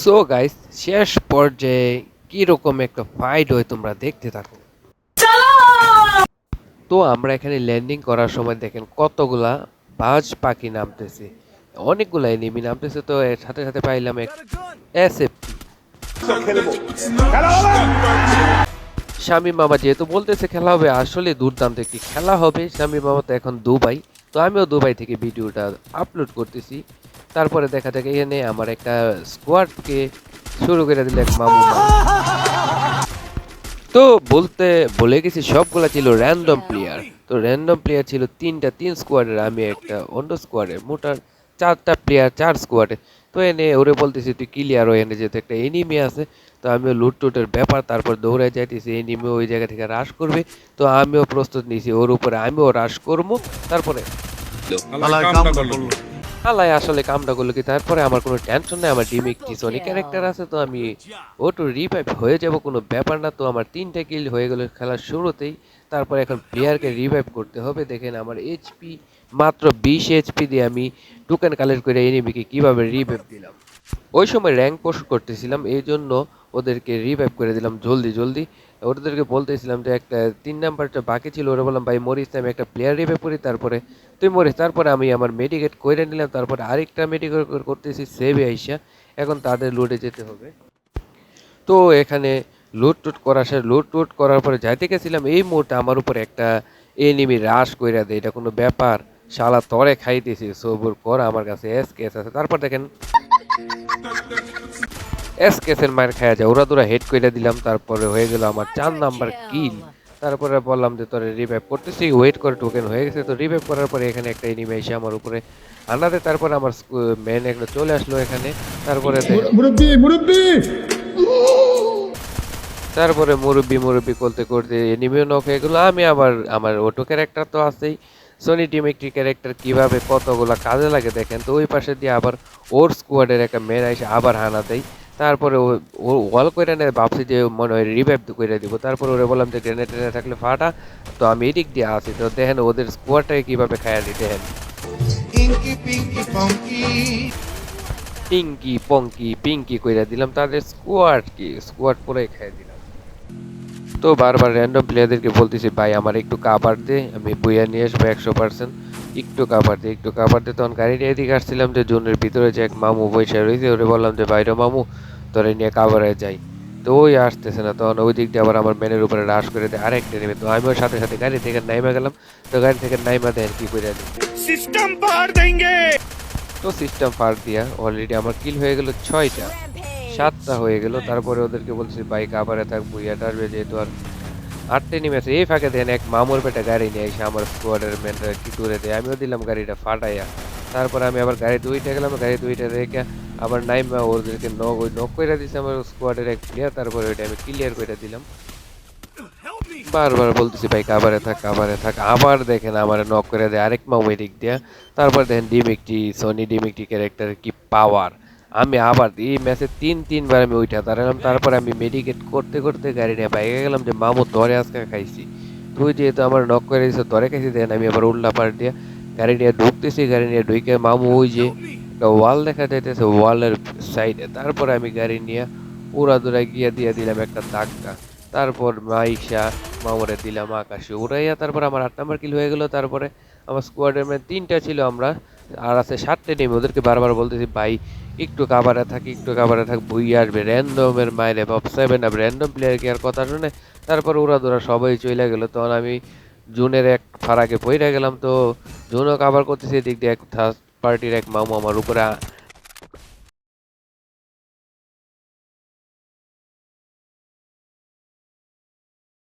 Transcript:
So guys শেষ পর্যায়ে কীরকম একটা ফাইট হয় তোমরা দেখতে থাকো। তো আমরা এখানে ল্যান্ডিং করার সময় দেখেন কতগুলা বাজ পাখি নামতেছে। অনেকগুলা এনিমি নামতেছে, তো এর সাথে সাথে পাইলাম এক এসএফ স্বামী মামা যেহেতু বলতেছে খেলা হবে, আসলে দুর্দান্ত একটি খেলা হবে। স্বামী মামা তো এখন দুবাই, তো আমিও দুবাই থেকে ভিডিওটা আপলোড করতেছি। তারপরে দেখা যাক, এখানে আমার একটা স্কোয়াডকে শুরু করে দিল মামু তো বলতে, বলে গেছি সবগুলা ছিল র্যান্ডম প্লেয়ার তো র্যান্ডম প্লেয়ার ছিল তিনটা, তিন স্কোয়াডের আমি একটা অন্য স্কোয়াডের মোটার চারটা প্লেয়ার চার স্কোয়াডে তো এনে ওরে বলতেছি, তুই ক্লিয়ার হয়ে এনে যেহেতু একটা এনিমি আছে, তো আমিও লুট টুটের ব্যাপার, তারপর দৌড়ে যাইতেছি এনিমি ওই জায়গা থেকে রাশ করবে। তো আমিও প্রস্তুত নিয়েছি, ওর উপরে আমিও রাশ করব, তারপরে আল্লাহ আসলে কামটা করল কি তারপরে আমার কোনো টেনশন নেই আমার টিমে একটি সনি ক্যারেক্টার আছে তো আমি ওটু রিভাইভ হয়ে যাব কোনো ব্যাপার না তো আমার তিনটা কিল হয়ে গেল খেলার শুরুতেই। তারপরে এখন প্লেয়ারকে রিভাইভ করতে হবে দেখেন আমার এইচপি মাত্র বিশ এইচপি দিয়ে আমি টোকেন কালেক্ট করে এনিমিকে কীভাবে রিভাইভ দিলাম। ওই সময় র্যাঙ্ক পোস্ট করতেছিলাম এই জন্য ওদেরকে রিভাইভ করে দিলাম জলদি জলদি। ওদেরকে বলতেছিলাম যে একটা তিন নাম্বারটা বাকি ছিল, ওরা বললাম, ভাই, মরিস আমি একটা প্লেয়ার রিভাইভ করি, তারপরে তুই মরিস। তারপরে আমি আমার মেডিকেট করে নিলাম, তারপরে আরেকটা মেডিকেট করতেছি সেভে আইসা। এখন তাদের লুটে যেতে হবে। তো এখানে লুট টুট করার সাথে লুট টুট করার পরে যাইতে গেছিলাম, এই মুহূর্তে আমার উপর একটা এনিমি রাশ কইরা দেয়। এটা কোনো ব্যাপার। শালা তরে খাইতেছি, সবুর কর, আমার কাছে এস কেস আছে। তারপর দেখেন এস কেসের মায়ের খায়া যায়। ওরা তোরা হেড কইরা দিলাম তারপরে হয়ে গেল আমার চার নাম্বার কিল তারপরে বললাম যে তোরে রিভাইভ করতেছি ওয়েট করে টোকেন হয়ে গেছে। তো রিভাইভ করার পরে এখানে একটা এনিমি এসে আমার উপরে আনাতে তারপরে আমার মেন একটা চলে আসলো এখানে। তারপরে দেখ- মুরব্বি মুরব্বি! তারপরে মুরব্বি মুরব্বি করতে করতে এনিমিও নক হয়ে গেলো। আমি আবার আমার অটো ক্যারেক্টার তো আছেই। সোনি টিম ক্যারেক্টার কীভাবে কতগুলো কাজে লাগে দেখেন তো ওই পাশে দিয়ে আবার ওর স্কোয়াডের একটা মেন এসে আবার হানা দেয়। তারপরে ও ওয়াল করে নেয় ভাবছি যে মনে হয় রিভাইভ করে দিব। তারপরে ওরে বললাম যে গ্রেনেড টেনে থাকলে ফাটা তো আমি এদিক দিয়ে আসি তো দেখেন ওদের স্কোয়াডটাকে কীভাবে খায়া দিই দেখেন. পিঙ্কি পঙ্কি পিঙ্কি কইরা দিলাম। তাদের স্কোয়াড কি? স্কোয়াড পুরাই খাইয়ে দিলাম। তো বারবার র্যান্ডম প্লেয়ারদেরকে বলতেছি ভাই আমার একটু কাভার দে আমি বইয়া নিয়ে আসব একশো পার্সেন্ট একটু কাভার দে একটু কাভার দে তখন গাড়ি নিয়ে এদিকে আসছিলাম যে জুনের ভিতরে যে এক মামু বসে রয়েছে ওরে বললাম যে বাইরে মামু তোরে নিয়ে কাভারে যাই। তো ওই আসতেছে না তখন ওই দিক দিয়ে আবার আমার ম্যানের উপরে রাশ করে দেয় আরেকটা নেমে। তো আমিও সাথে সাথে গাড়ি থেকে নাইমা গেলাম তো গাড়ি থেকে নাইমা দেন কি করে সিস্টেম পার দেंगे তো সিস্টেম ফার দিয়া অলরেডি আমার কিল হয়ে গেল ছয়টা সাতটা হয়ে গেল তারপরে ওদেরকে বলছি বাইক আবারে থাক বুইয়াটা আসবে যেহেতু আর আটটে নেমেছে এই ফাঁকে দেন এক মামুর পেটে গাড়ি নিয়ে এসে আমার স্কোয়াডের মেনটা কি দূরে দেয়। আমিও দিলাম গাড়িটা ফাটাইয়া। তারপরে আমি আবার গাড়ি দুইটা গেলাম, গাড়ি দুইটা রেখে আবার নাইমা ওদেরকে নক ওই নক করে দিছে আমার স্কোয়াডের এক প্লেয়ার তারপরে ওইটা আমি ক্লিয়ার করে দিলাম। বারবার বলতেছি, ভাই, কাবারে থাক কাবারে থাক। আবার দেখেন আমার নক করে দেয় আরেক মামু দিক দিয়া। তারপর দেখেন ডিম একটি সোনি ডিম একটি ক্যারেক্টারের কি পাওয়ার আমি আবার এই ম্যাচে তিন, তিনবার আমি উঠে দাঁড়ালাম, তারপর আমি মেডিকেট করতে করতে গাড়ি নিয়ে বাইকে গেলাম যে, মামু তরে আজকে খাইছি। তুই যেহেতু আমার নক করে দিয়েছ তরে খাইছি দেখেন আমি আবার উল্লা পার দিয়ে গাড়ি নিয়ে ঢুকতেছি, গাড়ি নিয়ে ঢুকে মামু ওই যে ওয়াল দেখা যাইতেছে ওয়ালের সাইডে তারপরে আমি গাড়ি নিয়ে উড়া দুরা গিয়ে দিয়ে দিলাম একটা ধাক্কা। তারপর মাইশা মামরে দিলাম আকাশে উড়াইয়া, তারপর আমার আট নাম্বার কিল হয়ে গেল। তারপরে আমার স্কোয়াডের মানে তিনটা ছিল আমরা। আর আছে সাতটা টিম ওদেরকে বারবার বলতেছি, ভাই, একটু কাবারে থাক, একটু কাবারে থাক বই আসবে। র্যান্ডমের মাইনে বাপ সেভেন আপ র্যান্ডম প্লেয়ার কি আর কথা শুনে তারপর ওরা দোরা সবাই চলে গেলো। তখন আমি জুনের এক ফারাকে পইরা গেলাম, তো জুনও কাবার করতেছি, এদিক দিয়ে এক থার্ড পার্টির এক মামু আমার উপরে